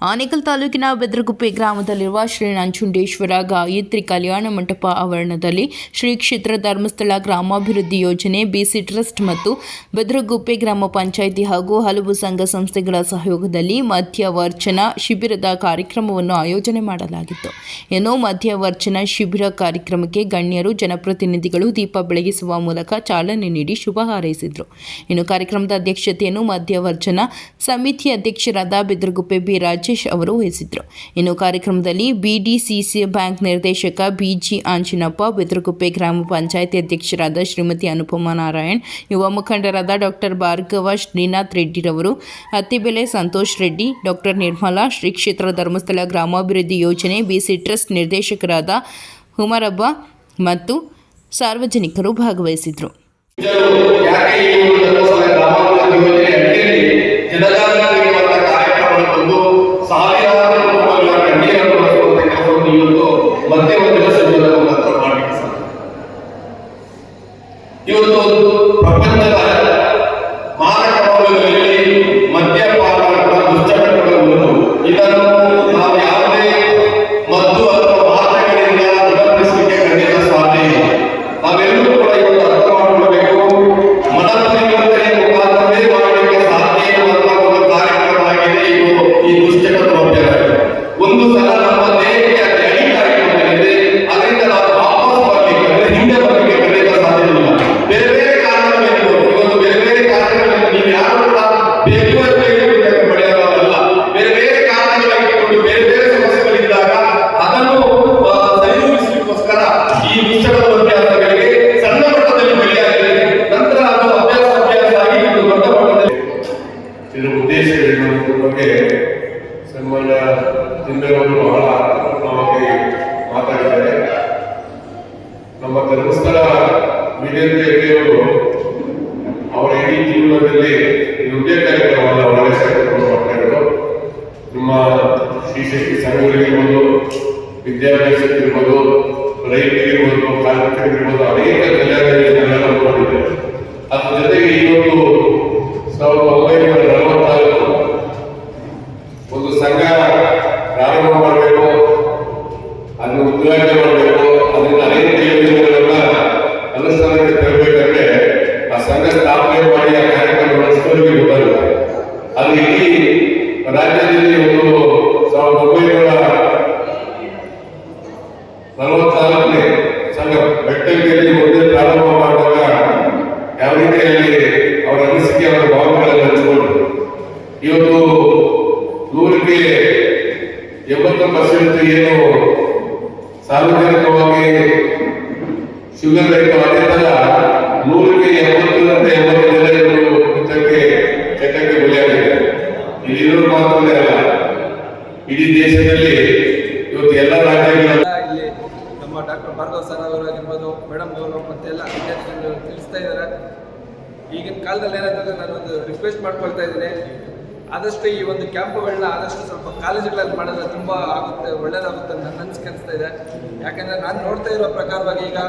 ಆನೇಕಲ್ ತಾಲೂಕಿನ ಬೆದ್ರಗುಪ್ಪೆ ಗ್ರಾಮದಲ್ಲಿರುವ ಶ್ರೀ ನಂಜುಂಡೇಶ್ವರ ಗಾಯತ್ರಿ ಕಲ್ಯಾಣ ಮಂಟಪ ಆವರಣದಲ್ಲಿ ಶ್ರೀ ಕ್ಷೇತ್ರ ಧರ್ಮಸ್ಥಳ ಗ್ರಾಮಾಭಿವೃದ್ಧಿ ಯೋಜನೆ, ಬಿಸಿ ಟ್ರಸ್ಟ್ ಮತ್ತು ಬೆದ್ರಗುಪ್ಪೆ ಗ್ರಾಮ ಪಂಚಾಯಿತಿ ಹಾಗೂ ಹಲವು ಸಂಘ ಸಂಸ್ಥೆಗಳ ಸಹಯೋಗದಲ್ಲಿ ಮಧ್ಯವರ್ಚನ ಶಿಬಿರದ ಕಾರ್ಯಕ್ರಮವನ್ನು ಆಯೋಜನೆ ಮಾಡಲಾಗಿತ್ತು. ಏನೋ ಮಧ್ಯವರ್ಚನ ಶಿಬಿರ ಕಾರ್ಯಕ್ರಮಕ್ಕೆ ಗಣ್ಯರು, ಜನಪ್ರತಿನಿಧಿಗಳು ದೀಪ ಬೆಳಗಿಸುವ ಮೂಲಕ ಚಾಲನೆ ನೀಡಿ ಶುಭ ಹಾರೈಸಿದರು. ಇನ್ನು ಕಾರ್ಯಕ್ರಮದ ಅಧ್ಯಕ್ಷತೆಯನ್ನು ಮಧ್ಯವರ್ಚನ ಸಮಿತಿ ಅಧ್ಯಕ್ಷರಾದ ಬೆದ್ರಗುಪ್ಪೆ ಬಿ. ರಾಜೇಶ್ ಅವರು ವಹಿಸಿದ್ರು ಇನ್ನು ಕಾರ್ಯಕ್ರಮದಲ್ಲಿ ಬಿಡಿಸಿಸಿ ಬ್ಯಾಂಕ್ ನಿರ್ದೇಶಕ ಬಿಜಿ ಆಂಜಿನಪ್ಪ, ಬೆದರಗುಪ್ಪೆ ಗ್ರಾಮ ಪಂಚಾಯತಿ ಅಧ್ಯಕ್ಷರಾದ ಶ್ರೀಮತಿ ಅನುಪಮಾ ನಾರಾಯಣ್, ಯುವ ಮುಖಂಡರಾದ ಡಾಕ್ಟರ್ ಭಾರ್ಗವ ಶ್ರೀನಾಥ್ ರೆಡ್ಡಿರವರು ಅತ್ತಿಬೆಲೆ ಸಂತೋಷ್ ರೆಡ್ಡಿ, ಡಾಕ್ಟರ್ ನಿರ್ಮಲಾ, ಶ್ರೀ ಕ್ಷೇತ್ರ ಧರ್ಮಸ್ಥಳ ಗ್ರಾಮಾಭಿವೃದ್ಧಿ ಯೋಜನೆ, ಬಿಸಿ ಟ್ರಸ್ಟ್ ನಿರ್ದೇಶಕರಾದ ಹುಮರಬ್ಬ ಮತ್ತು ಸಾರ್ವಜನಿಕರು ಭಾಗವಹಿಸಿದರು Amén. ಇಡೀ ದೇಶದಲ್ಲಿ ಇವತ್ತು ಎಲ್ಲ ರಾಜ್ಯಗಳ ಇಲ್ಲಿ ನಮ್ಮ ಡಾಕ್ಟರ್ ಭಾರ್ಗವ್ ಸರ್ ಅವರಾಗಿರ್ಬೋದು ಮೇಡಮ್ ಅವರು ಮತ್ತೆಲ್ಲ ವಿದ್ಯಾರ್ಥಿಗಳು ತಿಳಿಸ್ತಾ ಇದ್ದಾರೆ. ಈಗಿನ ಕಾಲದಲ್ಲಿ ಏನಾಗ್ತದೆ ನಾನೊಂದು ರಿಕ್ವೆಸ್ಟ್ ಮಾಡ್ಕೊಳ್ತಾ ಇದ್ದೀನಿ. ಆದಷ್ಟು ಈ ಒಂದು ಕ್ಯಾಂಪ್ಗಳನ್ನ ಆದಷ್ಟು ಸ್ವಲ್ಪ ಕಾಲೇಜುಗಳಲ್ಲಿ ಮಾಡಿದ್ರೆ ತುಂಬ ಆಗುತ್ತೆ, ಒಳ್ಳೇದಾಗುತ್ತೆ ನನ್ನ ಅನಿಸಿಕೆ ಅನಿಸ್ತಾ ಇದೆ. ಯಾಕೆಂದರೆ ನಾನು ನೋಡ್ತಾ ಇರೋ ಪ್ರಕಾರವಾಗಿ ಈಗ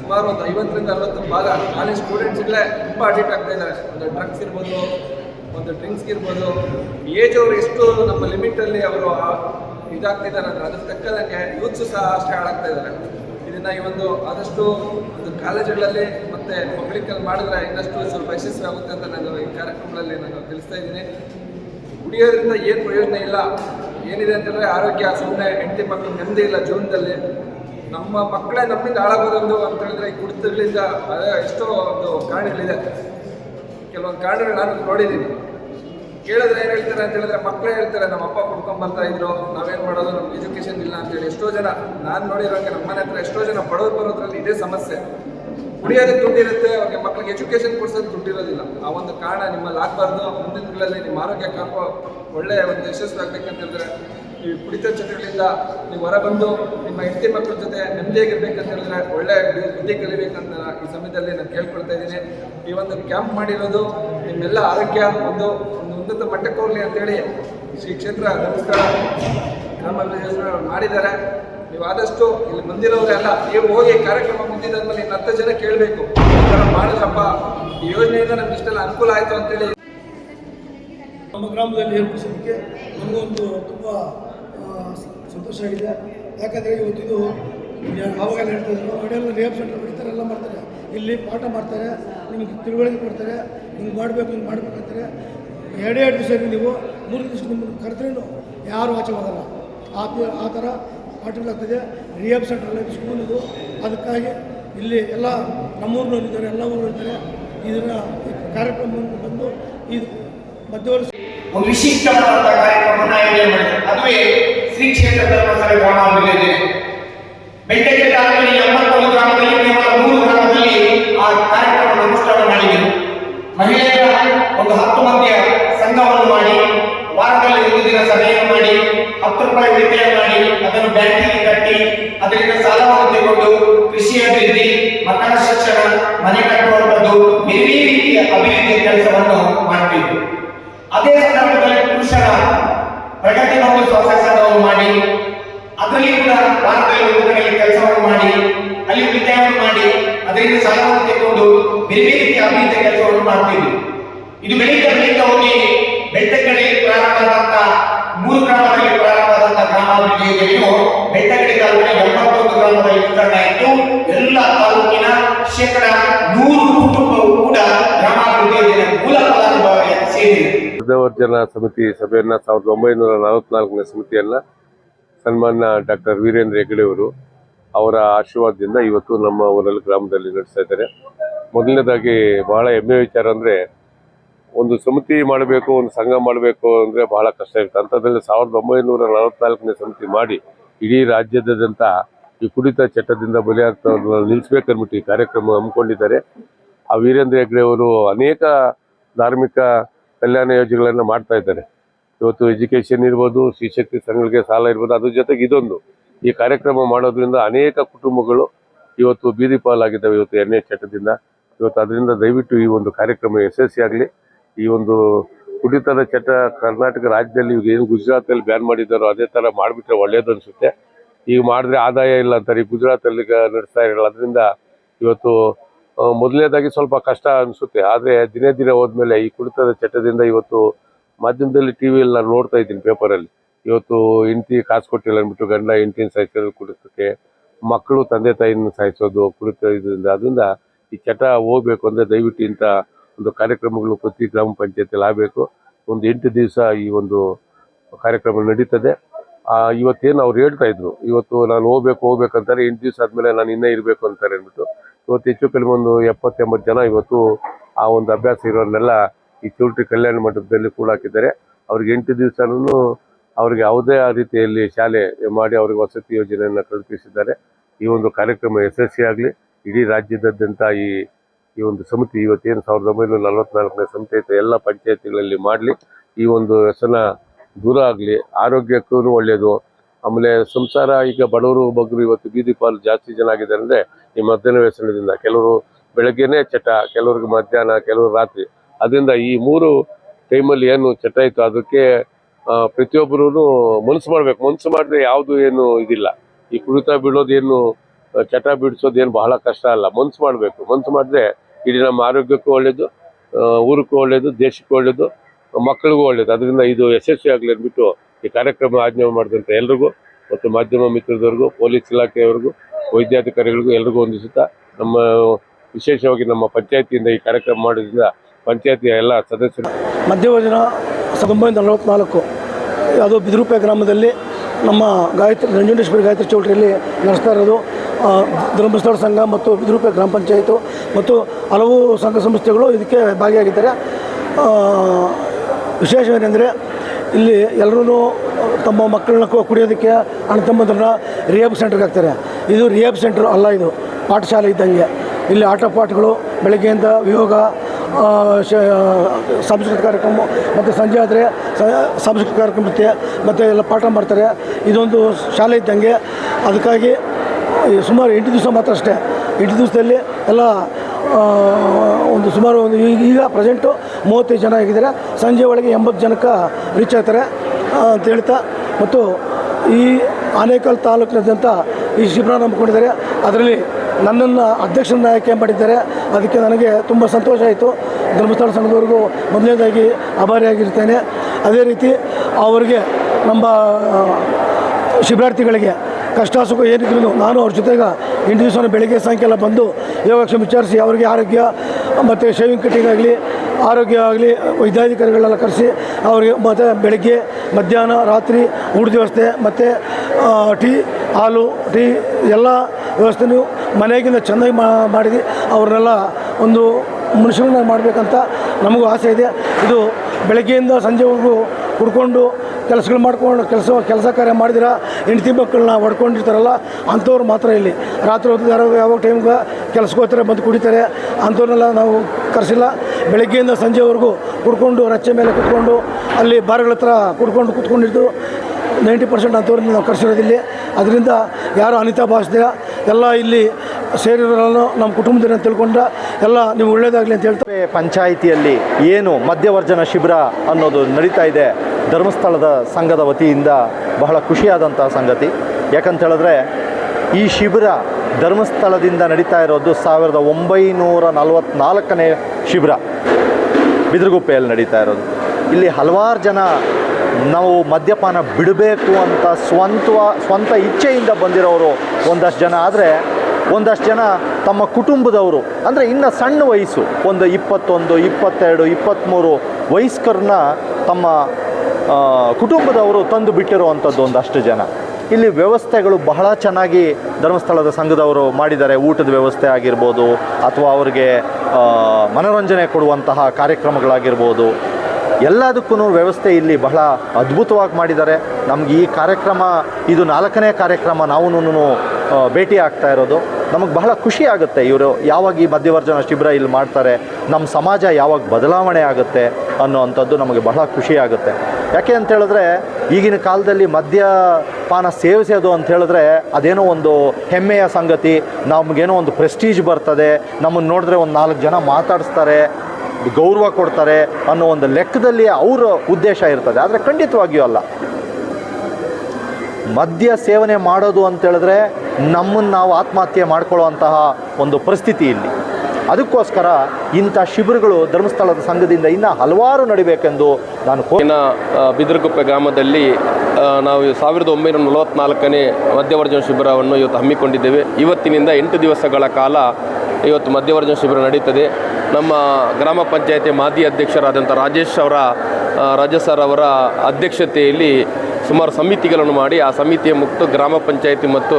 ಸುಮಾರು ಒಂದು ಐವತ್ತರಿಂದ ಅರವತ್ತು ಭಾಗ ಕಾಲೇಜ್ ಸ್ಟೂಡೆಂಟ್ಸ್ಗಳೇ ತುಂಬ ಅಡಿಕ್ಟ್ ಆಗ್ತಾ ಇದ್ದಾರೆ. ಒಂದು ಡ್ರಗ್ಸ್ ಇರ್ಬೋದು ಒಂದು ಡ್ರಿಂಕ್ಸ್ ಇರ್ಬೋದು. ಏಜ್ ಅವರು ಎಷ್ಟು ನಮ್ಮ ಲಿಮಿಟಲ್ಲಿ ಅವರು ಇದಾಗ್ತಿದ್ದಾರೆ ಅಂದರೆ ಅದಕ್ಕೆ ತಕ್ಕದಂಗೆ ಯೂತ್ಸು ಸಹ ಅಷ್ಟೇ ಹಾಳಾಗ್ತಾ ಇದ್ದಾರೆ. ಇದನ್ನು ಈ ಒಂದು ಆದಷ್ಟು ಒಂದು ಕಾಲೇಜುಗಳಲ್ಲಿ ಮತ್ತು ಪಬ್ಲಿಕಲ್ಲಿ ಮಾಡಿದ್ರೆ ಇನ್ನಷ್ಟು ಸ್ವಲ್ಪ ಯಶಸ್ವಿ ಆಗುತ್ತೆ ಅಂತ ನಾನು ಈ ಕಾರ್ಯಕ್ರಮಗಳಲ್ಲಿ ನಾನು ತಿಳಿಸ್ತಾ ಇದ್ದೀನಿ. ಕುಡಿಯೋದ್ರಿಂದ ಏನು ಪ್ರಯೋಜನ ಇಲ್ಲ, ಏನಿದೆ ಅಂತಂದರೆ ಆರೋಗ್ಯ ಸುಮ್ಮನೆ ಹೆಂಡತಿ ಮಕ್ಕಳು ನೆಮ್ಮದಿ ಇಲ್ಲ ಜೀವನದಲ್ಲಿ. ನಮ್ಮ ಮಕ್ಕಳೇ ನಮ್ಮಿಂದ ಹಾಳಾಗೋದೊಂದು ಅಂತ ಹೇಳಿದ್ರೆ ಈ ಕುಡಿತಗಳಿಂದ ಎಷ್ಟೋ ಒಂದು ಕಾರಣಗಳಿದೆ. ಕೆಲವೊಂದು ಕಾರಣಗಳು ನಾನು ನೋಡಿದ್ದೀನಿ. ಕೇಳಿದ್ರೆ ಏನು ಹೇಳ್ತಾರೆ ಅಂತ ಹೇಳಿದ್ರೆ ಮಕ್ಕಳೇ ಹೇಳ್ತಾರೆ, ನಮ್ಮ ಅಪ್ಪ ಕುಡ್ಕೊಂಡ್ ಬರ್ತಾ ಇದ್ರು, ನಾವೇನು ಮಾಡೋದು? ನಮ್ಗೆ ಎಜುಕೇಶನ್ ಇಲ್ಲ ಅಂತೇಳಿ ಎಷ್ಟೋ ಜನ, ನಾನು ನೋಡಿರೋಕೆ ನಮ್ಮ ಮನೆ ಹತ್ರ ಎಷ್ಟೋ ಜನ ಬಡವರು ಬರೋದ್ರಲ್ಲಿ ಇದೇ ಸಮಸ್ಯೆ. ಕುಡಿಯೋದಕ್ಕೆ ದುಡ್ಡಿರುತ್ತೆ, ಅವ್ರಿಗೆ ಮಕ್ಕಳಿಗೆ ಎಜುಕೇಶನ್ ಕೊಡ್ಸೋದು ದುಡ್ಡಿರೋದಿಲ್ಲ. ಆ ಒಂದು ಕಾರಣ ನಿಮ್ಮಲ್ಲಿ ಆಗಬಾರ್ದು. ಮುಂದಿನ ದಿನಗಳಲ್ಲಿ ನಿಮ್ಮ ಆರೋಗ್ಯ ಕಾಪಾ ಒಳ್ಳೆಯ ಒಂದು ಯಶಸ್ವಿ ಆಗ್ಬೇಕಂತ ಹೇಳಿದ್ರೆ ಈ ಕುಡಿತ ಚಟಗಳಿಂದ ನೀವು ಹೊರಬಂದು ನಿಮ್ಮ ಹೆಂಡತಿ ಮಕ್ಕಳ ಜೊತೆ ನೆಮ್ಮದಿಯಾಗಿರ್ಬೇಕಂತ ಹೇಳಿದ್ರೆ ಒಳ್ಳೆ ಬುದ್ಧಿ ಕಲಿಬೇಕಂತ ಈ ಸಮಯದಲ್ಲಿ ನಾನು ಕೇಳ್ಕೊಳ್ತಾ ಇದ್ದೀನಿ. ಈ ಒಂದು ಕ್ಯಾಂಪ್ ಮಾಡಿರೋದು ನಿಮ್ಮೆಲ್ಲ ಆರೋಗ್ಯ ಒಂದು ಒಂದು ಉನ್ನತ ಮಟ್ಟಕ್ಕೆ ಹೋಗಲಿ ಅಂತೇಳಿ ಶ್ರೀ ಕ್ಷೇತ್ರ ನಮಸ್ಕಾರ ಯೋಜನೆ ಮಾಡಿದ್ದಾರೆ. ನೀವು ಆದಷ್ಟು ಇಲ್ಲಿ ಬಂದಿರೋರೆಲ್ಲ ನೀವು ಹೋಗಿ ಕಾರ್ಯಕ್ರಮ ಮುಗಿದಾದ್ಮೇಲೆ ಇನ್ನು ಹತ್ತು ಜನ ಕೇಳಬೇಕು. ಮಾಡಿದ್ರಪ್ಪ, ಈ ಯೋಜನೆಯಿಂದ ನಮ್ಗೆ ಇಷ್ಟೆಲ್ಲ ಅನುಕೂಲ ಆಯಿತು ಅಂತೇಳಿ ನಮ್ಮ ಗ್ರಾಮದಲ್ಲಿ ಏರ್ಪಡಿಸೋದಕ್ಕೆ ನಮಗೊಂದು ತುಂಬ ಸಂತೋಷ ಆಗಿದೆ ಯಾಕಂದರೆ ಇವತ್ತು ಇದು ಯಾ- ಆವಾಗ ಹೇಳ್ತಾ ಇದ್ರು. ನಡೆಯಲ್ಲ ರೇಪ್ ಸೆಂಟರ್ ಬಿಡ್ತಾರೆ, ಎಲ್ಲ ಮಾಡ್ತಾರೆ. ಇಲ್ಲಿ ಪಾಠ ಮಾಡ್ತಾರೆ, ನಿಮಗೆ ತಿಳುವಳಿಕೆ ಕೊಡ್ತಾರೆ, ಹಿಂಗೆ ಮಾಡಬೇಕು ಹಿಂಗೆ ಮಾಡಬೇಕು ಅಂತಾರೆ. ಎರಡೇ ಎರಡು ದಿವಸ ನೀವು ಮೂರು ದಿವಸ ನಿಮ್ಮನ್ನು ಕರೆದ್ರೂ ಯಾರು ಆಚೆ ಹೋಗಲ್ಲ. ಆ ತ- ಆ ಥರ ಪಾಠಗಳಾಗ್ತದೆ ರಿಯಾಬ್ ಸೆಂಟ್ರಲ್ಲ ಸ್ಕೂಲ್ ಇದು ಅದಕ್ಕಾಗಿ ಇಲ್ಲಿ ಎಲ್ಲ ನಮ್ಮೂರಿನವ್ರು ಇದ್ದಾರೆ, ಎಲ್ಲ ಊರು ಇದ್ದಾರೆ. ಇದನ್ನು ಕಾರ್ಯಕ್ರಮವನ್ನು ಬಂದು ಇದು ಮಧ್ಯವರ್ತಿ ಒಂದು ಆಯೋಜನೆ ಅದುವೇ ಶ್ರೀ ಕ್ಷೇತ್ರ ಧರ್ಮಸ್ಥಳ ಗ್ರಾಮಾಭಿವೃದ್ಧಿ ಬೆಟ್ಟಕ್ಕೆ ತಾಲೂಕಿನ ಎಂಬತ್ತೊಂದು ಗ್ರಾಮದಲ್ಲಿ, ಕೇವಲ ಮೂರು ಗ್ರಾಮದಲ್ಲಿ ಆ ಕಾರ್ಯಕ್ರಮವನ್ನು ಅನುಷ್ಠಾನ ಮಾಡಿದರು ಮಹಿಳೆಯರ ಒಂದು ಹತ್ತು ಮಂದಿಯ ಸಂಘವನ್ನು ಮಾಡಿ, ವಾರದಲ್ಲಿ ಒಂದು ದಿನ ಸಭೆಯನ್ನು ಮಾಡಿ, ಹತ್ತು ರೂಪಾಯಿ ಉಳಿತಾಯ ಮಾಡಿ, ಅದನ್ನು ಬ್ಯಾಂಕಿಗೆ ಕಟ್ಟಿ, ಅದರಿಂದ ಸಾಲವನ್ನು ತೆಗೆದುಕೊಂಡು ಕೃಷಿ ಅಭಿವೃದ್ಧಿ, ಮಕ್ಕಳ ಶಿಕ್ಷಣ, ಮನೆ ಕಟ್ಟುವಂಥದ್ದು ಬೇರೆ ರೀತಿಯ ಅಭಿವೃದ್ಧಿಯ ಕೆಲಸವನ್ನು ಮಾಡ್ತಿದ್ರು ಅದೇ ಸಂದರ್ಭದಲ್ಲಿ ಪುರುಷರ ಪ್ರಗತಿ ಮತ್ತು ಸ್ವಸಂಘವನ್ನು ಮಾಡಿ ಅದರಲ್ಲಿ ಕೂಡ ಕೆಲಸವನ್ನು ಮಾಡಿ, ಅಲ್ಲಿ ಉಳಿತಾಯವನ್ನು ಮಾಡಿ, ಅದರಿಂದ ಸಾಲವನ್ನು ತೆಗೆದುಕೊಂಡು ಬೇರೆ ಬೇರೆ ಕೆಲಸವನ್ನು ಇದು ಪ್ರಾರಂಭ ಆದಂತ ಮೂರು ಗ್ರಾಮದಲ್ಲಿ ಯೋಜನೆಯು ಬೆಟ್ಟಗಡಿ ತಾಲೂಕಿನ ಎಂಬತ್ತೊಂದು ವಿಸ್ತರಣೆ ಆಯಿತು. ಶೇಕಡ ನೂರು ಕುಟುಂಬವು ಕೂಡ ಮೂಲ ಫಲಾನುಭವಿಯಾಗಿ ಸೇರಿದೆ. ಸಮಿತಿ ಸಭೆಯನ್ನ ಸಾವಿರದ ಒಂಬೈನೂರ ನಲವತ್ನಾಲ್ಕನೇ ಸಮಿತಿಯನ್ನ ಸನ್ಮಾನ್ಯ ಡಾಕ್ಟರ್ ವೀರೇಂದ್ರ ಹೆಗಡೆ ಅವರು ಅವರ ಆಶೀರ್ವಾದದಿಂದ ಇವತ್ತು ನಮ್ಮ ಊರಲ್ಲಿ ಗ್ರಾಮದಲ್ಲಿ ನಡೆಸ್ತಾ ಇದ್ದಾರೆ. ಮೊದಲನೇದಾಗಿ ಬಹಳ ಹೆಮ್ಮೆ ವಿಚಾರ ಅಂದರೆ ಒಂದು ಸಮಿತಿ ಮಾಡಬೇಕು, ಒಂದು ಸಂಘ ಮಾಡಬೇಕು ಅಂದರೆ ಬಹಳ ಕಷ್ಟ ಇರುತ್ತೆ. ಅಂಥದ್ರಲ್ಲಿ ಸಾವಿರದ ಒಂಬೈನೂರ ನಲವತ್ನಾಲ್ಕನೇ ಸಮಿತಿ ಮಾಡಿ ಇಡೀ ರಾಜ್ಯದಾದ್ಯಂತ ಈ ಕುಡಿತ ಚಟ್ಟದಿಂದ ಬಲಿಯಾಗ್ತಾ ನಿಲ್ಲಿಸ್ಬೇಕನ್ಬಿಟ್ಟು ಈ ಕಾರ್ಯಕ್ರಮ ಹಮ್ಮಿಕೊಂಡಿದ್ದಾರೆ. ಆ ವೀರೇಂದ್ರ ಹೆಗ್ಡೆ ಅವರು ಅನೇಕ ಧಾರ್ಮಿಕ ಕಲ್ಯಾಣ ಯೋಜನೆಗಳನ್ನು ಮಾಡ್ತಾ ಇದ್ದಾರೆ. ಇವತ್ತು ಎಜುಕೇಶನ್ ಇರ್ಬೋದು ಶ್ರೀಶಕ್ತಿ ಸಂಘಗಳಿಗೆ ಸಾಲ ಇರ್ಬೋದು, ಅದ್ರ ಜೊತೆಗೆ ಇದೊಂದು. ಈ ಕಾರ್ಯಕ್ರಮ ಮಾಡೋದ್ರಿಂದ ಅನೇಕ ಕುಟುಂಬಗಳು ಇವತ್ತು ಬೀದಿ ಪಾಲಾಗಿದ್ದಾವೆ ಇವತ್ತು ಎಣ್ಣೆ ಚಟದಿಂದ. ಇವತ್ತು ಅದರಿಂದ ದಯವಿಟ್ಟು ಈ ಒಂದು ಕಾರ್ಯಕ್ರಮ ಯಶಸ್ವಿ ಆಗಲಿ. ಈ ಒಂದು ಕುಡಿತದ ಚಟ ಕರ್ನಾಟಕ ರಾಜ್ಯದಲ್ಲಿ ಈಗ ಏನು ಗುಜರಾತಲ್ಲಿ ಬ್ಯಾನ್ ಮಾಡಿದ್ದಾರೋ ಅದೇ ಥರ ಮಾಡಿಬಿಟ್ರೆ ಒಳ್ಳೇದು ಅನಿಸುತ್ತೆ. ಈಗ ಮಾಡಿದ್ರೆ ಆದಾಯ ಇಲ್ಲ ಅಂತಾರೆ. ಈ ಗುಜರಾತಲ್ಲಿ ನಡೆಸ್ತಾ ಇರಲ್ಲ. ಅದರಿಂದ ಇವತ್ತು ಮೊದಲನೇದಾಗಿ ಸ್ವಲ್ಪ ಕಷ್ಟ ಅನಿಸುತ್ತೆ. ಆದರೆ ದಿನೇ ದಿನೇ ಹೋದ್ಮೇಲೆ ಈ ಕುಡಿತದ ಚಟದಿಂದ ಇವತ್ತು ಮಾಧ್ಯಮದಲ್ಲಿ ಟಿ ವಿಯಲ್ಲಿ ನಾನು ನೋಡ್ತಾ ಇದ್ದೀನಿ ಪೇಪರಲ್ಲಿ ಇವತ್ತು ಹೆಂಡತಿ ಕಾಸು ಕೊಟ್ಟಿಲ್ಲ ಅಂದ್ಬಿಟ್ಟು ಗಂಡ ಹೆಂಡತಿನ ಸಾಯಿಸೋದು ಕುಡಿತಕ್ಕೆ ಮಕ್ಕಳು ತಂದೆ ತಾಯಿನ ಸಾಯಿಸೋದು, ಕುಡಿತ ಇದರಿಂದ, ಅದರಿಂದ ಈ ಚಟ ಹೋಗ್ಬೇಕು ಅಂದರೆ ದಯವಿಟ್ಟು ಇಂಥ ಒಂದು ಕಾರ್ಯಕ್ರಮಗಳು ಪ್ರತಿ ಗ್ರಾಮ ಪಂಚಾಯತಿಯಲ್ಲಿ ಆಗಬೇಕು. ಒಂದು ಎಂಟು ದಿವಸ ಈ ಒಂದು ಕಾರ್ಯಕ್ರಮ ನಡೀತದೆ. ಇವತ್ತೇನು ಅವ್ರು ಹೇಳ್ತಾ ಇದ್ರು, ಇವತ್ತು ನಾನು ಹೋಗ್ಬೇಕು ಹೋಗ್ಬೇಕಂತಾರೆ ಎಂಟು ದಿವಸ ಆದ್ಮೇಲೆ ನಾನು ಇನ್ನೇ ಇರಬೇಕು ಅಂತಾರೆ ಅಂದ್ಬಿಟ್ಟು. ಇವತ್ತು ಹೆಚ್ಚು ಕಡಿಮೆ ಒಂದು ಎಪ್ಪತ್ತೆಂಬತ್ತು ಜನ ಇವತ್ತು ಆ ಒಂದು ಅಭ್ಯಾಸ ಇರೋರ್ನೆಲ್ಲ ಈ ಚೌಲ್ಟ್ರಿ ಕಲ್ಯಾಣ ಮಂಟಪದಲ್ಲಿ ಕೂಡ ಹಾಕಿದ್ದಾರೆ. ಅವ್ರಿಗೆ ಎಂಟು ದಿವಸನೂ ಅವ್ರಿಗೆ ಯಾವುದೇ ರೀತಿಯಲ್ಲಿ ಶಾಲೆ ಮಾಡಿ ಅವ್ರಿಗೆ ವಸತಿ ಯೋಜನೆಯನ್ನು ಕಲ್ಪಿಸಿದ್ದಾರೆ. ಈ ಒಂದು ಕಾರ್ಯಕ್ರಮ ಯಶಸ್ವಿಯಾಗಲಿ ಇಡೀ ರಾಜ್ಯದಾದ್ಯಂತ ಈ ಈ ಒಂದು ಸಮಿತಿ ಇವತ್ತೇನು ಸಾವಿರದ ಒಂಬೈನೂರ ನಲವತ್ನಾಲ್ಕನೇ ಸಮಿತಿ ಐತೆ, ಎಲ್ಲ ಪಂಚಾಯತಿಗಳಲ್ಲಿ ಮಾಡಲಿ. ಈ ಒಂದು ವ್ಯಸನ ದೂರ ಆಗಲಿ. ಆರೋಗ್ಯಕ್ಕೂ ಒಳ್ಳೆಯದು ಆಮೇಲೆ ಸಂಸಾರ, ಈಗ ಬಡವರು ಬಗ್ಗರು ಇವತ್ತು ಬೀದಿ ಪಾಲು ಜಾಸ್ತಿ ಜನ ಆಗಿದ್ದಾರೆ ಅಂದರೆ ಈ ಮಧ್ಯಾಹ್ನ ವ್ಯಸನದಿಂದ ಕೆಲವರು ಬೆಳಗ್ಗೆನೇ ಚಟ, ಕೆಲವ್ರಿಗೆ ಮಧ್ಯಾಹ್ನ, ಕೆಲವರು ರಾತ್ರಿ. ಅದರಿಂದ ಈ ಮೂರು ಟೈಮಲ್ಲಿ ಏನು ಚಟ ಇತ್ತು ಅದಕ್ಕೆ ಪ್ರತಿಯೊಬ್ಬರೂ ಮನಸ್ಸು ಮಾಡ್ಬೇಕು. ಮನಸ್ಸು ಮಾಡಿದ್ರೆ ಯಾವುದು ಏನು ಇದಿಲ್ಲ. ಈ ಕುಡಿತ ಬೀಳೋದೇನು ಚಟ ಏನು ಬಹಳ ಕಷ್ಟ ಅಲ್ಲ. ಮನಸ್ಸು ಮಾಡಬೇಕು. ಮನಸ್ಸು ಮಾಡಿದ್ರೆ ಇಡೀ ನಮ್ಮ ಆರೋಗ್ಯಕ್ಕೂ ಒಳ್ಳೇದು ಊರಕ್ಕೂ ಒಳ್ಳೆಯದು ದೇಶಕ್ಕೂ ಒಳ್ಳೇದು, ಮಕ್ಕಳಿಗೂ ಒಳ್ಳೆಯದು ಅದರಿಂದ ಇದು ಯಶಸ್ವಿ ಆಗಲಿ ಅಂದ್ಬಿಟ್ಟು ಈ ಕಾರ್ಯಕ್ರಮ ಆಜ್ಞೆ ಮಾಡಿದಂಥ ಎಲ್ರಿಗೂ ಮತ್ತು ಮಾಧ್ಯಮ ಮಿತ್ರದವ್ರಿಗೂ ಪೊಲೀಸ್ ಇಲಾಖೆಯವರಿಗೂ, ವೈದ್ಯಾಧಿಕಾರಿಗಳಿಗೂ ಎಲ್ರಿಗೂ ಹೊಂದಿಸುತ್ತಾ ನಮ್ಮ ವಿಶೇಷವಾಗಿ ನಮ್ಮ ಪಂಚಾಯತಿಯಿಂದ ಈ ಕಾರ್ಯಕ್ರಮ ಮಾಡೋದ್ರಿಂದ ಪಂಚಾಯತಿಯ ಎಲ್ಲ ಸದಸ್ಯರು. ಮಧ್ಯ ಸಾವಿರದ ಒಂಬೈನೂರ ನಲವತ್ನಾಲ್ಕು ಅದು ಬಿದ್ರೂಪೆ ಗ್ರಾಮದಲ್ಲಿ ನಮ್ಮ ಗಾಯತ್ರಿ ನಂಜುಂಡೇಶ್ವರಿ ಗಾಯತ್ರಿ ಚೌಟ್ರಿಯಲ್ಲಿ ನಡೆಸ್ತಾ ಇರೋದು. ಧರ್ಮಸ್ಥಳ ಸಂಘ ಮತ್ತು ಬಿದಿರುಪೆ ಗ್ರಾಮ ಪಂಚಾಯಿತು ಮತ್ತು ಹಲವು ಸಂಘ ಸಂಸ್ಥೆಗಳು ಇದಕ್ಕೆ ಭಾಗಿಯಾಗಿದ್ದಾರೆ. ವಿಶೇಷವೇನೆಂದರೆ ಇಲ್ಲಿ ಎಲ್ಲರೂ ತಮ್ಮ ಮಕ್ಕಳನ್ನ ಕುಡಿಯೋದಕ್ಕೆ ಅಣ್ಣ ತಮ್ಮದನ್ನು ರಿಯಾಬ್ ಸೆಂಟ್ರಿಗೆ ಹಾಕ್ತಾರೆ. ಇದು ರಿಯಾಬ್ ಸೆಂಟ್ರ್ ಅಲ್ಲ ಇದು, ಪಾಠಶಾಲೆ ಇದ್ದಂಗೆ. ಇಲ್ಲಿ ಆಟ ಪಾಠಗಳು, ಬೆಳಗ್ಗೆಯಿಂದ ಯೋಗ ಸಾಂಸ್ಕೃತಿಕ ಕಾರ್ಯಕ್ರಮ ಮತ್ತು ಸಂಜೆ ಆದರೆ ಸಾಂಸ್ಕೃತಿಕ ಕಾರ್ಯಕ್ರಮ ಇರುತ್ತೆ, ಮತ್ತು ಎಲ್ಲ ಪಾಠ ಮಾಡ್ತಾರೆ. ಇದೊಂದು ಶಾಲೆ ಇದ್ದಂಗೆ. ಅದಕ್ಕಾಗಿ ಸುಮಾರು ಎಂಟು ದಿವಸ ಮಾತ್ರ ಅಷ್ಟೇ. ಎಂಟು ದಿವಸದಲ್ಲಿ ಎಲ್ಲ ಒಂದು ಸುಮಾರು ಒಂದು ಈಗ- ಪ್ರೆಸೆಂಟು ಮೂವತ್ತೈದು ಜನ ಆಗಿದ್ದಾರೆ. ಸಂಜೆ ಒಳಗೆ ಎಂಬತ್ತು ಜನಕ್ಕೆ ರೀಚ್ ಆಗ್ತಾರೆ ಅಂತ ಹೇಳ್ತಾ. ಮತ್ತು ಈ ಆನೇಕಲ್ ತಾಲೂಕಿನಾದ್ಯಂತ ಈ ಶಿಬಿರ ನಂಬಿಕೊಂಡಿದ್ದಾರೆ ಅದರಲ್ಲಿ ನನ್ನನ್ನು ಅಧ್ಯಕ್ಷರನ್ನ ಆಯ್ಕೆ ಮಾಡಿದ್ದಾರೆ ಅದಕ್ಕೆ ನನಗೆ ತುಂಬ ಸಂತೋಷ ಆಯಿತು. ಧರ್ಮಸ್ಥಳ ಸಂಘದವರೆಗೂ ಮೊದಲನೇದಾಗಿ ಆಭಾರಿಯಾಗಿರ್ತೇನೆ. ಅದೇ ರೀತಿ ಅವರಿಗೆ ನಮ್ಮ ಶಿಬಿರಾರ್ಥಿಗಳಿಗೆ ಕಷ್ಟ ಸುಖ ಏನಿದ್ರು ನಾನು ಅವ್ರ ಜೊತೆಗೆ ಎಂಟು ದಿವಸ ಬೆಳಗ್ಗೆ ಸಾಯಂಕಾಲ ಬಂದು ಯೋಗಕ್ಷೇಮ ವಿಚಾರಿಸಿ ಅವರಿಗೆ ಆರೋಗ್ಯ ಮತ್ತು ಶೇವಿಂಗ್ ಕಟ್ಟಿಂಗ್ ಆಗಲಿ, ಆರೋಗ್ಯ ಆಗಲಿ ವೈದ್ಯಾಧಿಕಾರಿಗಳೆಲ್ಲ ಕರೆಸಿ ಅವರಿಗೆ ಮತ್ತು ಬೆಳಗ್ಗೆ, ಮಧ್ಯಾಹ್ನ, ರಾತ್ರಿ, ಊಟದ ವ್ಯವಸ್ಥೆ ಮತ್ತು ಟೀ ಹಾಲು, ಟೀ, ಎಲ್ಲ ವ್ಯವಸ್ಥೆಯೂ ಮನೆಗಿಂತ ಚೆನ್ನಾಗಿ ಮಾಡಿದ್ವಿ ಅವ್ರನ್ನೆಲ್ಲ ಒಂದು ಮನುಷ್ಯರನ್ನ ಮಾಡಬೇಕಂತ ನಮಗೂ ಆಸೆ ಇದೆ. ಇದು ಬೆಳಗ್ಗೆಯಿಂದ ಸಂಜೆವರೆಗೂ ಕುಡ್ಕೊಂಡು ಕೆಲಸಗಳು ಮಾಡ್ಕೊಂಡು ಕೆಲಸ ಕೆಲಸ ಕಾರ್ಯ ಮಾಡಿದಿರ? ಹೆಂಡತಿ ಮಕ್ಕಳನ್ನ ಹೊಡ್ಕೊಂಡಿರ್ತಾರಲ್ಲ, ಅಂಥವ್ರು ಮಾತ್ರ ಇಲ್ಲಿ. ರಾತ್ರಿ ಹೊತ್ತು ಯಾರೋ ಯಾವಾಗ ಟೈಮ್ಗೆ ಕೆಲ್ಸಕ್ಕೆ ಹೋಗ್ತಾರೆ, ಬಂದು ಕುಡಿತಾರೆ, ಅಂಥವ್ರನ್ನೆಲ್ಲ ನಾವು ಕರೆಸಿಲ್ಲ. ಬೆಳಗ್ಗೆಯಿಂದ ಸಂಜೆವರೆಗೂ ಕುಡ್ಕೊಂಡು ರಚ್ಚೆ ಮೇಲೆ ಕುತ್ಕೊಂಡು, ಅಲ್ಲಿ ಬಾರ್ಗಳ ಹತ್ರ ಕುಡ್ಕೊಂಡು ಕುತ್ಕೊಂಡಿದ್ದು ನೈಂಟಿ ಪರ್ಸೆಂಟ್ ಅಂಥವ್ರನ್ನ ನಾವು ಕರೆಸಿರೋದಿಲ್ಲಿ. ಅದರಿಂದ ಯಾರು ಅನಿತಾ ಭಾಷೆಯ ಎಲ್ಲ ಇಲ್ಲಿ ಸೇರಿರೋರನ್ನು ನಮ್ಮ ಕುಟುಂಬದಿಂದ ತಿಳ್ಕೊಂಡ್ರೆ ಎಲ್ಲ ನೀವು ಒಳ್ಳೇದಾಗಲಿ ಅಂತ ಹೇಳ್ತಾರೆ. ಪಂಚಾಯಿತಿಯಲ್ಲಿ ಏನು ಮಧ್ಯವರ್ಜನ ಶಿಬಿರ ಅನ್ನೋದು ನಡೀತಾ ಇದೆ. ಧರ್ಮಸ್ಥಳದ ಸಂಘದ ವತಿಯಿಂದ ಬಹಳ ಖುಷಿಯಾದಂಥ ಸಂಗತಿ. ಯಾಕಂತ ಹೇಳಿದ್ರೆ ಈ ಶಿಬಿರ ಧರ್ಮಸ್ಥಳದಿಂದ ನಡೀತಾ ಇರೋದು ಸಾವಿರದ ಒಂಬೈನೂರ ನಲವತ್ತ್ನಾಲ್ಕನೇ ಶಿಬಿರ. ಬಿದ್ರಗುಪ್ಪೆಯಲ್ಲಿ ನಡೀತಾ ಇರೋದು. ಇಲ್ಲಿ ಹಲವಾರು ಜನ ನಾವು ಮದ್ಯಪಾನ ಬಿಡಬೇಕು ಅಂತ ಸ್ವಂತ ಸ್ವಂತ ಇಚ್ಛೆಯಿಂದ ಬಂದಿರೋರು ಒಂದಷ್ಟು ಜನ. ಆದರೆ ಒಂದಷ್ಟು ಜನ ತಮ್ಮ ಕುಟುಂಬದವರು. ಅಂದರೆ ಇನ್ನು ಸಣ್ಣ ವಯಸ್ಸು. ಒಂದು ಇಪ್ಪತ್ತೊಂದು, ಇಪ್ಪತ್ತೆರಡು ಇಪ್ಪತ್ತ್ಮೂರು ವಯಸ್ಕರನ್ನ ತಮ್ಮ ಕುಟುಂಬದವರು ತಂದು ಬಿಟ್ಟಿರುವಂಥದ್ದು ಒಂದಷ್ಟು ಜನ. ಇಲ್ಲಿ ವ್ಯವಸ್ಥೆಗಳು ಬಹಳ ಚೆನ್ನಾಗಿ ಧರ್ಮಸ್ಥಳದ ಸಂಘದವರು ಮಾಡಿದ್ದಾರೆ. ಊಟದ ವ್ಯವಸ್ಥೆ ಆಗಿರ್ಬೋದು, ಅಥವಾ ಅವರಿಗೆ ಮನೋರಂಜನೆ ಕೊಡುವಂತಹ ಕಾರ್ಯಕ್ರಮಗಳಾಗಿರ್ಬೋದು. ಎಲ್ಲದಕ್ಕೂ ವ್ಯವಸ್ಥೆ ಇಲ್ಲಿ ಬಹಳ ಅದ್ಭುತವಾಗಿ ಮಾಡಿದ್ದಾರೆ. ನಮ್ಗೆ ಈ ಕಾರ್ಯಕ್ರಮ, ಇದು ನಾಲ್ಕನೇ ಕಾರ್ಯಕ್ರಮ ನಾವು ಭೇಟಿ ಆಗ್ತಾ ಇರೋದು. ನಮಗೆ ಬಹಳ ಖುಷಿ ಆಗುತ್ತೆ ಇವರು ಯಾವಾಗ ಈ ಮಧ್ಯವರ್ಜನ ಶಿಬಿರ ಇಲ್ಲಿ ಮಾಡ್ತಾರೆ ನಮ್ಮ ಸಮಾಜ ಯಾವಾಗ ಬದಲಾವಣೆ ಆಗುತ್ತೆ ಅನ್ನೋವಂಥದ್ದು ನಮಗೆ ಬಹಳ ಖುಷಿ ಆಗುತ್ತೆ. ಯಾಕೆ ಅಂತ ಹೇಳಿದ್ರೆ, ಈಗಿನ ಕಾಲದಲ್ಲಿ ಮದ್ಯಪಾನ ಸೇವಿಸೋದು ಅಂತ ಹೇಳಿದ್ರೆ ಅದೇನೋ ಒಂದು ಹೆಮ್ಮೆಯ ಸಂಗತಿ, ನಮಗೇನೋ ಒಂದು ಪ್ರೆಸ್ಟೀಜ್ ಬರ್ತದೆ, ನಮ್ಮನ್ನು ನೋಡಿದ್ರೆ ಒಂದು ನಾಲ್ಕು ಜನ ಮಾತಾಡಿಸ್ತಾರೆ ಗೌರವ ಕೊಡ್ತಾರೆ ಅನ್ನೋ ಒಂದು ಲೆಕ್ಕದಲ್ಲಿ ಅವರ ಉದ್ದೇಶ ಇರ್ತದೆ. ಆದರೆ ಖಂಡಿತವಾಗಿಯೂ ಅಲ್ಲ. ಮದ್ಯ ಸೇವನೆ ಮಾಡೋದು ಅಂತೇಳಿದ್ರೆ ನಮ್ಮನ್ನು ನಾವು ಆತ್ಮಹತ್ಯೆ ಮಾಡ್ಕೊಳ್ಳುವಂತಹ ಒಂದು ಪರಿಸ್ಥಿತಿ ಇಲ್ಲಿ. ಅದಕ್ಕೋಸ್ಕರ ಇಂಥ ಶಿಬಿರಗಳು ಧರ್ಮಸ್ಥಳದ ಸಂಘದಿಂದ ಇನ್ನೂ ಹಲವಾರು ನಡಿಬೇಕೆಂದು ನಾನು ಕೋ ಬಿದ್ರಗುಪ್ಪೆ ಬಿದಿರುಗುಪ್ಪೆ ಗ್ರಾಮದಲ್ಲಿ ನಾವು ಸಾವಿರದ ಒಂಬೈನೂರ ನಲವತ್ತ್ನಾಲ್ಕನೇ ಮಧ್ಯವರ್ಜನ ಶಿಬಿರವನ್ನು ಇವತ್ತು ಹಮ್ಮಿಕೊಂಡಿದ್ದೇವೆ. ಇವತ್ತಿನಿಂದ ಎಂಟು ದಿವಸಗಳ ಕಾಲ ಇವತ್ತು ಮಧ್ಯವರ್ಜನ ಶಿಬಿರ ನಡೀತದೆ. ನಮ್ಮ ಗ್ರಾಮ ಪಂಚಾಯತಿ ಮಾಜಿ ಅಧ್ಯಕ್ಷರಾದಂಥ ರಾಜೇಶ್ ಅವರ ರಾಜ ಸರ್ ಅವರ ಅಧ್ಯಕ್ಷತೆಯಲ್ಲಿ ಸುಮಾರು ಸಮಿತಿಗಳನ್ನು ಮಾಡಿ ಆ ಸಮಿತಿಯ ಮುಕ್ತ ಗ್ರಾಮ ಪಂಚಾಯತಿ ಮತ್ತು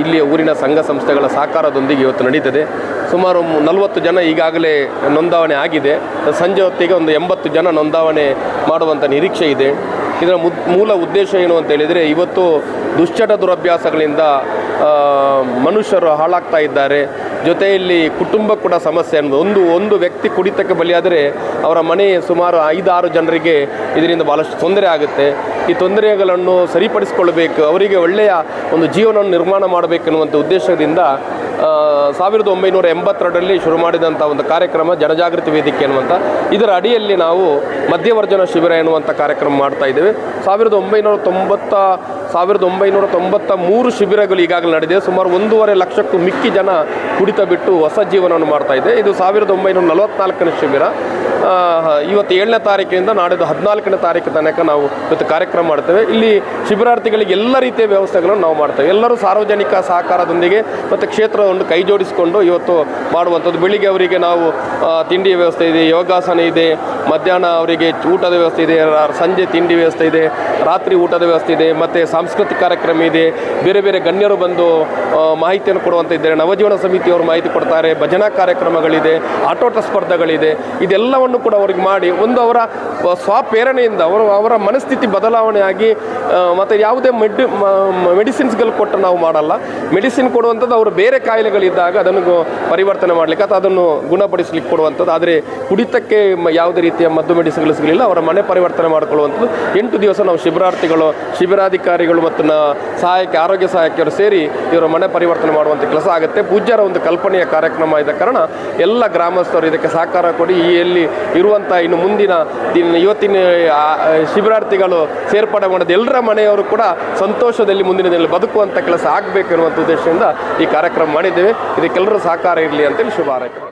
ಇಲ್ಲಿಯ ಊರಿನ ಸಂಘ ಸಂಸ್ಥೆಗಳ ಸಹಕಾರದೊಂದಿಗೆ ಇವತ್ತು ನಡೀತದೆ. ಸುಮಾರು ನಲವತ್ತು ಜನ ಈಗಾಗಲೇ ನೋಂದಾವಣೆ ಆಗಿದೆ. ಸಂಜೆ ಹೊತ್ತಿಗೆ ಒಂದು ಎಂಬತ್ತು ಜನ ನೋಂದಾವಣೆ ಮಾಡುವಂಥ ನಿರೀಕ್ಷೆ ಇದೆ. ಇದರ ಮೂಲ ಉದ್ದೇಶ ಏನು ಅಂತ ಹೇಳಿದರೆ, ಇವತ್ತು ದುಶ್ಚಟ ದುರಭ್ಯಾಸಗಳಿಂದ ಮನುಷ್ಯರು ಹಾಳಾಗ್ತಾ ಇದ್ದಾರೆ. ಜೊತೆಯಲ್ಲಿ ಕುಟುಂಬ ಕೂಡ ಸಮಸ್ಯೆ ಅನ್ನೋದು. ಒಂದು ಒಂದು ವ್ಯಕ್ತಿ ಕುಡಿತಕ್ಕೆ ಬಲಿಯಾದರೆ ಅವರ ಮನೆ ಸುಮಾರು ಐದಾರು ಜನರಿಗೆ ಇದರಿಂದ ಭಾಳಷ್ಟು ತೊಂದರೆ ಆಗುತ್ತೆ. ಈ ತೊಂದರೆಗಳನ್ನು ಸರಿಪಡಿಸಿಕೊಳ್ಬೇಕು ಅವರಿಗೆ ಒಳ್ಳೆಯ ಒಂದು ಜೀವನವನ್ನು ನಿರ್ಮಾಣ ಮಾಡಬೇಕೆನ್ನುವಂಥ ಉದ್ದೇಶದಿಂದ ಸಾವಿರದ ಒಂಬೈನೂರ ಎಂಬತ್ತೆರಡರಲ್ಲಿ ಶುರು ಮಾಡಿದಂಥ ಒಂದು ಕಾರ್ಯಕ್ರಮ ಜನಜಾಗೃತಿ ವೇದಿಕೆ ಎನ್ನುವಂಥ ಇದರ ಅಡಿಯಲ್ಲಿ ನಾವು ಮಧ್ಯವರ್ಜನ ಶಿಬಿರ ಎನ್ನುವಂಥ ಕಾರ್ಯಕ್ರಮ ಮಾಡ್ತಾ ಇದ್ದೇವೆ. ಸಾವಿರದ ಒಂಬೈನೂರ ತೊಂಬತ್ತ, ಸಾವಿರದ ಒಂಬೈನೂರ ತೊಂಬತ್ತ ಮೂರು ಶಿಬಿರಗಳು ಈಗಾಗಲೇ ನಡೆದಿದೆ. ಸುಮಾರು ಒಂದೂವರೆ ಲಕ್ಷಕ್ಕೂ ಮಿಕ್ಕಿ ಜನ ಕುಡಿತ ಬಿಟ್ಟು ಹೊಸ ಜೀವನವನ್ನು ಮಾಡ್ತಾ ಇದೆ. ಇದು ಸಾವಿರದ ಒಂಬೈನೂರ ನಲವತ್ನಾಲ್ಕನೇ ಶಿಬಿರ. ಇವತ್ತು ಏಳನೇ ತಾರೀಕಿನಿಂದ ನಾಡಿದ್ದು ಹದಿನಾಲ್ಕನೇ ತಾರೀಕು ತನಕ ನಾವು ಇವತ್ತು ಕಾರ್ಯಕ್ರಮ ಮಾಡ್ತೇವೆ. ಇಲ್ಲಿ ಶಿಬಿರಾರ್ಥಿಗಳಿಗೆ ಎಲ್ಲ ರೀತಿಯ ವ್ಯವಸ್ಥೆಗಳನ್ನು ನಾವು ಮಾಡ್ತೇವೆ. ಎಲ್ಲರೂ ಸಾರ್ವಜನಿಕ ಸಹಕಾರದೊಂದಿಗೆ ಮತ್ತು ಕ್ಷೇತ್ರವನ್ನು ಕೈ ಜೋಡಿಸಿಕೊಂಡು ಇವತ್ತು ಮಾಡುವಂಥದ್ದು. ಬೆಳಿಗ್ಗೆ ಅವರಿಗೆ ನಾವು ತಿಂಡಿ ವ್ಯವಸ್ಥೆ ಇದೆ, ಯೋಗಾಸನ ಇದೆ, ಮಧ್ಯಾಹ್ನ ಅವರಿಗೆ ಊಟದ ವ್ಯವಸ್ಥೆ ಇದೆ ಸಂಜೆ ತಿಂಡಿ ವ್ಯವಸ್ಥೆ ಇದೆ, ರಾತ್ರಿ ಊಟದ ವ್ಯವಸ್ಥೆ ಇದೆ, ಮತ್ತು ಸಾಂಸ್ಕೃತಿಕ ಕಾರ್ಯಕ್ರಮ ಇದೆ. ಬೇರೆ ಬೇರೆ ಗಣ್ಯರು ಬಂದು ಮಾಹಿತಿಯನ್ನು ಕೊಡುವಂಥ ಇದ್ದಾರೆ. ನವಜೀವನ ಸಮಿತಿಯವರು ಮಾಹಿತಿ ಕೊಡ್ತಾರೆ. ಭಜನಾ ಕಾರ್ಯಕ್ರಮಗಳಿದೆ, ಆಟೋಟ ಸ್ಪರ್ಧೆಗಳಿದೆ. ಇದೆಲ್ಲವನ್ನು ಕೂಡ ಅವ್ರಿಗೆ ಮಾಡಿ ಒಂದು ಅವರ ಸ್ವಪ್ರೇರಣೆಯಿಂದ ಅವರು ಅವರ ಮನಸ್ಥಿತಿ ಬದಲಾವಣೆಯಾಗಿ ಮತ್ತು ಯಾವುದೇ ಮೆಡ್ ಮೆಡಿಸಿನ್ಸ್ಗಳು ಕೊಟ್ಟು ನಾವು ಮಾಡಲ್ಲ. ಮೆಡಿಸಿನ್ ಕೊಡುವಂಥದ್ದು ಅವರು ಬೇರೆ ಕಾಯಿಲೆಗಳಿದ್ದಾಗ ಅದನ್ನು ಪರಿವರ್ತನೆ ಮಾಡಲಿಕ್ಕೆ ಅಥವಾ ಅದನ್ನು ಗುಣಪಡಿಸಲಿಕ್ಕೆ ಕೊಡುವಂಥದ್ದು. ಆದರೆ ಕುಡಿತಕ್ಕೆ ಯಾವುದೇ ರೀತಿಯ ಮದ್ದು ಮೆಡಿಸಿನ್ಗಳು ಸಿಗಲಿಲ್ಲ ಅವರ ಮನೆ ಪರಿವರ್ತನೆ ಮಾಡಿಕೊಳ್ಳುವಂಥದ್ದು. ಎಂಟು ದಿವಸ ನಾವು ಶಿಬಿರಾರ್ಥಿಗಳು, ಶಿಬಿರಾಧಿಕಾರಿಗಳು ಮತ್ತು ನ ಸಹಾಯಕ ಆರೋಗ್ಯ ಸಹಾಯಕಿಯವರು ಸೇರಿ ಇವರ ಮನೆ ಪರಿವರ್ತನೆ ಮಾಡುವಂಥ ಕೆಲಸ ಆಗುತ್ತೆ. ಪೂಜ್ಯರ ಒಂದು ಕಲ್ಪನೆಯ ಕಾರ್ಯಕ್ರಮ ಇದ್ದ ಕಾರಣ ಎಲ್ಲ ಗ್ರಾಮಸ್ಥರು ಇದಕ್ಕೆ ಸಹಕಾರ ಕೊಡಿ. ಈ ಎಲ್ಲಿ ಇರುವಂಥ ಇನ್ನು ಮುಂದಿನ ದಿನ ಇವತ್ತಿನ ಶಿಬಿರಾರ್ಥಿಗಳು ಸೇರ್ಪಡೆಗೊಂಡದ್ದು ಎಲ್ಲರ ಮನೆಯವರು ಕೂಡ ಸಂತೋಷದಲ್ಲಿ ಮುಂದಿನ ದಿನದಲ್ಲಿ ಬದುಕುವಂಥ ಕೆಲಸ ಆಗಬೇಕು ಎನ್ನುವಂಥ ಉದ್ದೇಶದಿಂದ ಈ ಕಾರ್ಯಕ್ರಮ ಮಾಡಿದ್ದೇವೆ. ಇದಕ್ಕೆಲ್ಲರೂ ಸಹಕಾರ ಇರಲಿ ಅಂತೇಳಿ ಶುಭ ಹಾರೈಕೆ.